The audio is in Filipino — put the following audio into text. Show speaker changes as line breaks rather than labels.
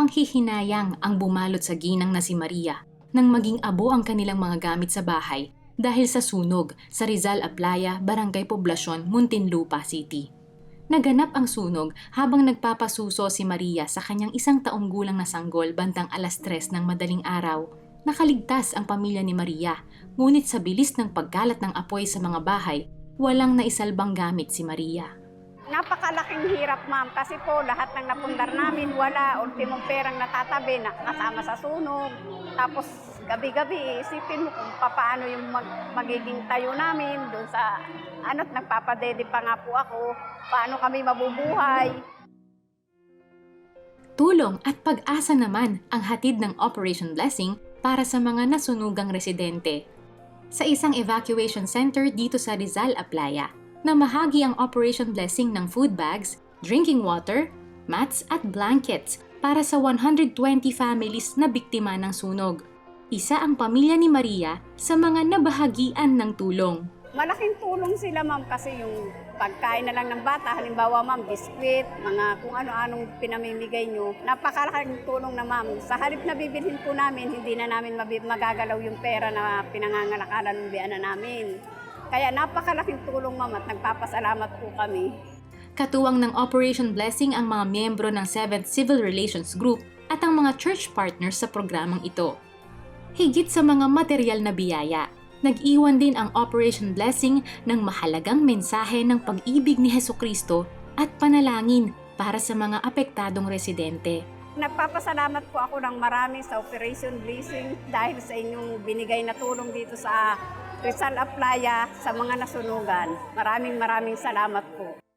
Panghihinayang ang bumalot sa ginang na si Maria nang maging abo ang kanilang mga gamit sa bahay dahil sa sunog sa Rizal Aplaya, Barangay Poblasyon, Muntinlupa City. Naganap ang sunog habang nagpapasuso si Maria sa kanyang isang taong gulang na sanggol bandang alas tres ng madaling araw. Nakaligtas ang pamilya ni Maria, ngunit sa bilis ng pagkalat ng apoy sa mga bahay, walang naisalbang gamit si Maria.
Napakalaking hirap, ma'am, kasi po lahat ng napundar namin wala, ultimong perang natatabi, nakasama sa sunog. Tapos gabi-gabi, isipin mo kung paano yung mag- magiging tayo namin doon sa, ano't nagpapadede pa nga po ako, paano kami mabubuhay.
Tulong at pag-asa naman ang hatid ng Operation Blessing para sa mga nasunugang residente. Sa isang evacuation center dito sa Rizal, Aplaya, na mahagi ang Operation Blessing ng food bags, drinking water, mats at blankets para sa 120 families na biktima ng sunog. Isa ang pamilya ni Maria sa mga nabahagian ng tulong.
Malaking tulong sila, ma'am, kasi yung pagkain na lang ng bata, halimbawa, ma'am, biskwit, mga kung ano-anong pinamimigay nyo, napakalaking tulong na, ma'am. Sa halip na bibilhin po namin, hindi na namin magagalaw yung pera na pinangangalakalan ng biyanan namin. Kaya napakalaking tulong, ma'am, at nagpapasalamat po kami.
Katuwang ng Operation Blessing ang mga miyembro ng 7th Civil Relations Group at ang mga church partners sa programang ito. Higit sa mga material na biyaya, nag-iwan din ang Operation Blessing ng mahalagang mensahe ng pag-ibig ni Heso Kristo at panalangin para sa mga apektadong residente.
Nagpapasalamat po ako ng marami sa Operation Blessing dahil sa inyong binigay na tulong dito sa Rizal Aplaya sa mga nasunugan. Maraming maraming salamat po.